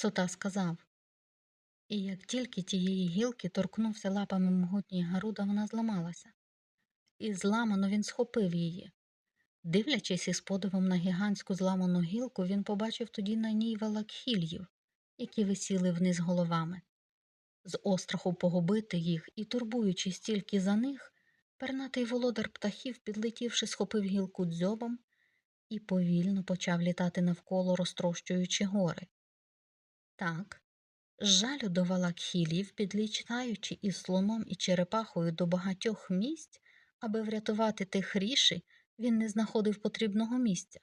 Сота сказав. І як тільки тієї гілки торкнувся лапами могутній Гаруда, вона зламалася. І зламано він схопив її. Дивлячись із подивом на гігантську зламану гілку, він побачив тоді на ній валакхільїв, які висіли вниз головами. З остраху погубити їх і турбуючись тільки за них, пернатий володар птахів, підлетівши, схопив гілку дзьобом і повільно почав літати навколо, розтрощуючи гори. Так, з жалю до валакхілів, підлічаючи із слоном і черепахою до багатьох місць, аби врятувати тих ріші, він не знаходив потрібного місця.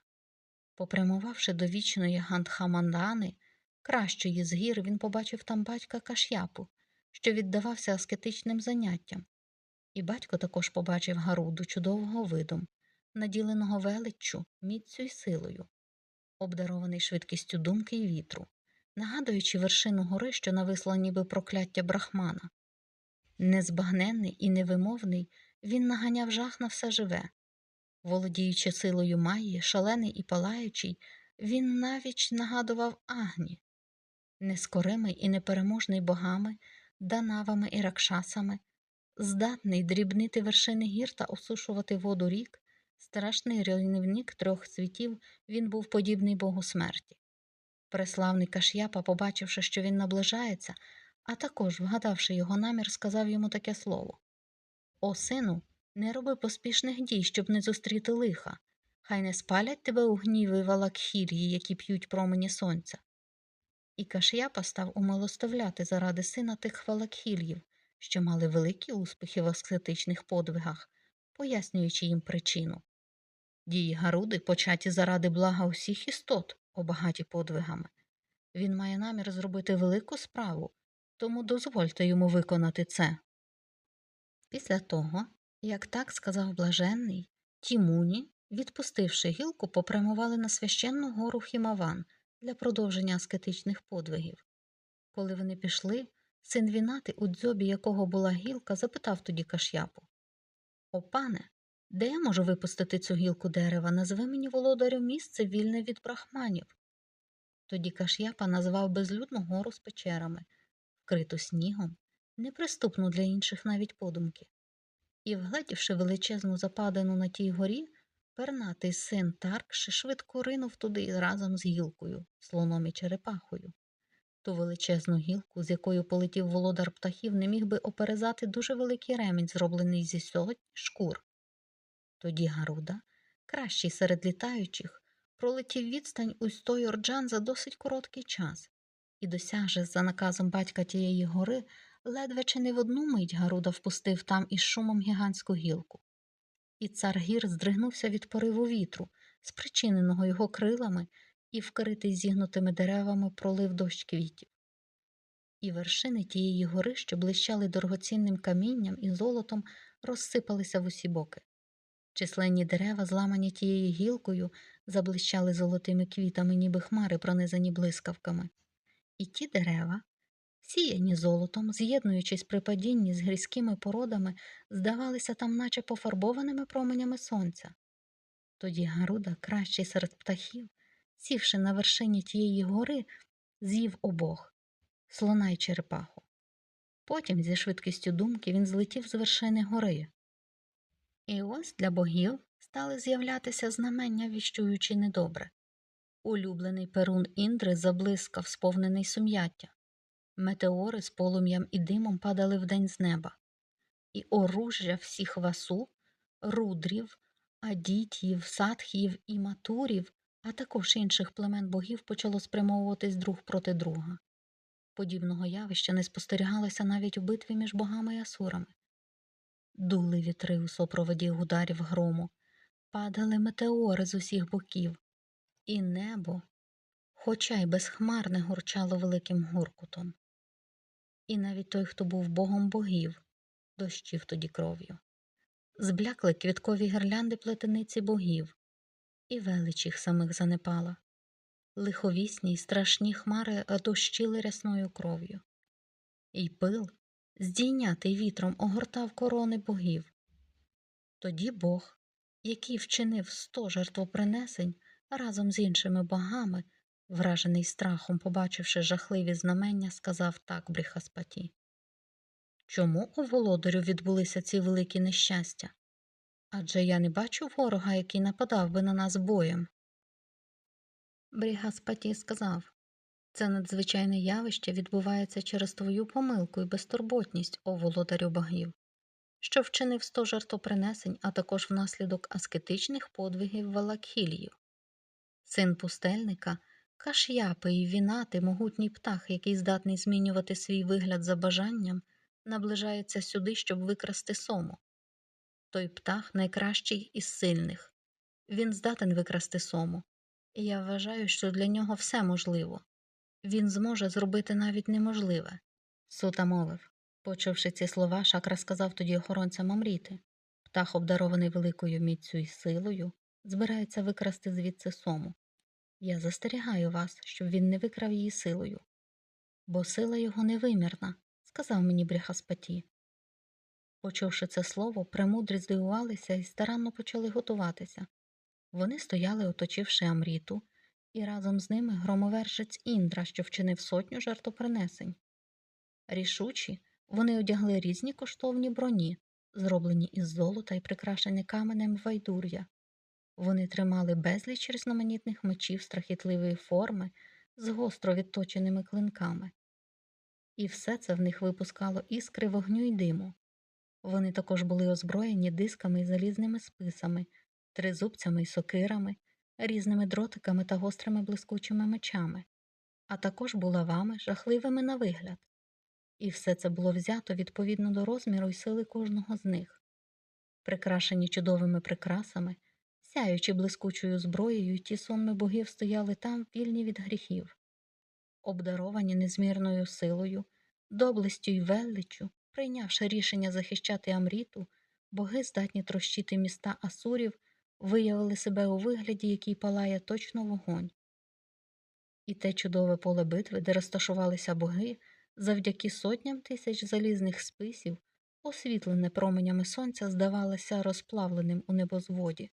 Попрямувавши до вічної Гандхамандани, кращої з гір, він побачив там батька Каш'япу, що віддавався аскетичним заняттям. І батько також побачив Гаруду чудового видом, наділеного величчю, міцю й силою, обдарований швидкістю думки й вітру, нагадуючи вершину гори, що нависла ніби прокляття брахмана. Незбагненний і невимовний, він наганяв жах на все живе. Володіючи силою Майї, шалений і палаючий, він навіть нагадував Агні. Нескоримий і непереможний богами, данавами і ракшасами, здатний дрібнити вершини гір та осушувати воду рік, страшний руйнівник трьох світів, він був подібний богу смерті. Преславний Каш'япа, побачивши, що він наближається, а також, вгадавши його намір, сказав йому таке слово О, сину, не роби поспішних дій, щоб не зустріти лиха. Хай не спалять тебе у гніві валакхір'ї, які п'ють промені сонця. І Каш'япа став умилостивляти заради сина тих валакхільїв, що мали великі успіхи в аскетичних подвигах, пояснюючи їм причину. Дії Гаруди початі заради блага усіх істот, обагаті подвигами. Він має намір зробити велику справу, тому дозвольте йому виконати це. Після того, як так сказав блаженний, Тімуні, відпустивши гілку, попрямували на священну гору Хімаван для продовження аскетичних подвигів. Коли вони пішли, син Вінати, у дзьобі якого була гілка, запитав тоді Каш'япу О, пане, де я можу випустити цю гілку дерева? Назви мені володарю місце вільне від брахманів. Тоді Каш'япа назвав безлюдну гору з печерами, вкриту снігом, неприступну для інших навіть подумки. І, вгледівши величезну западину на тій горі, пернатий син Таркши швидко ринув туди разом з гілкою, слоном і черепахою. Ту величезну гілку, з якою полетів володар птахів, не міг би оперезати дуже великий ремінь, зроблений зі сотні шкур. Тоді Гаруда, кращий серед літаючих, пролетів відстань у сто юрджан за досить короткий час і, досягши за наказом батька тієї гори, ледве чи не в одну мить Гаруда впустив там із шумом гігантську гілку. І цар гір здригнувся від пориву вітру, спричиненого його крилами, і, вкритий зігнутими деревами, пролив дощ квітів. І вершини тієї гори, що блищали дорогоцінним камінням і золотом, розсипалися в усі боки. Численні дерева, зламані тією гілкою, заблищали золотими квітами, ніби хмари, пронизані блискавками. І ті дерева, сіяні золотом, з'єднуючись при падінні з грізкими породами, здавалися там, наче пофарбованими променями сонця. Тоді Гаруда, кращий серед птахів, сівши на вершині тієї гори, з'їв обох слона й черепаху. Потім, зі швидкістю думки, він злетів з вершини гори. І ось для богів стали з'являтися знамення, віщуючи недобре. Улюблений перун Індри заблискав, сповнений сум'яття. Метеори з полум'ям і димом падали вдень з неба, і оружжя всіх васу, рудрів, адітів, садхів і матурів, а також інших племен богів почало спрямовуватись друг проти друга. Подібного явища не спостерігалося навіть у битві між богами і асурами. Дули вітри у супроводі ударів грому, падали метеори з усіх боків, і небо, хоча й безхмарне гурчало великим гуркутом. І навіть той, хто був богом богів, дощив тоді кров'ю. Зблякли квіткові гірлянди плетениці богів, і велич їх самих занепала. Лиховісні й страшні хмари дощили рясною кров'ю. І пил, здійнятий вітром, огортав корони богів. Тоді Бог, який вчинив сто жертвопринесень разом з іншими богами, Вражений страхом, побачивши жахливі знамення, сказав так Бріхаспаті. Чому у володарю відбулися ці великі нещастя? Адже я не бачу ворога, який нападав би на нас боєм. Брігаспаті сказав це надзвичайне явище відбувається через твою помилку і безтурботність, о володарю богів, що вчинив сто жертвопринесень, а також внаслідок аскетичних подвигів Валакхілію. Син пустельника, каш'япи і вінати, могутній птах, який здатний змінювати свій вигляд за бажанням, наближається сюди, щоб викрасти сому. Той птах найкращий із сильних. Він здатен викрасти сому, і я вважаю, що для нього все можливо. Він зможе зробити навіть неможливе. Сута мовив. Почувши ці слова, Шакра сказав тоді охоронцям Амріти. Птах, обдарований великою міцю і силою, збирається викрасти звідси сому. Я застерігаю вас, щоб він не викрав її силою. Бо сила його невимірна, сказав мені Бріхаспаті. Почувши це слово, премудрі здивувалися і старанно почали готуватися. Вони стояли, оточивши Амріту, і разом з ними громовержець Індра, що вчинив сотню жертвопринесень. Рішучі, вони одягли різні коштовні броні, зроблені із золота і прикрашені каменем вайдур'я. Вони тримали безліч різноманітних мечів страхітливої форми з гостро відточеними клинками. І все це в них випускало іскри вогню й диму. Вони також були озброєні дисками і залізними списами, тризубцями й сокирами, різними дротиками та гострими блискучими мечами, а також булавами, жахливими на вигляд. І все це було взято відповідно до розміру й сили кожного з них. Прикрашені чудовими прикрасами, сяючи блискучою зброєю, ті сонми богів стояли там, вільні від гріхів, обдаровані незмірною силою, доблестю й величчю, прийнявши рішення захищати Амріту, боги, здатні трощити міста Асурів, виявили себе у вигляді, який палає точно вогонь. І те чудове поле битви, де розташувалися боги, завдяки сотням тисяч залізних списів, освітлене променями сонця, здавалося розплавленим у небозводі.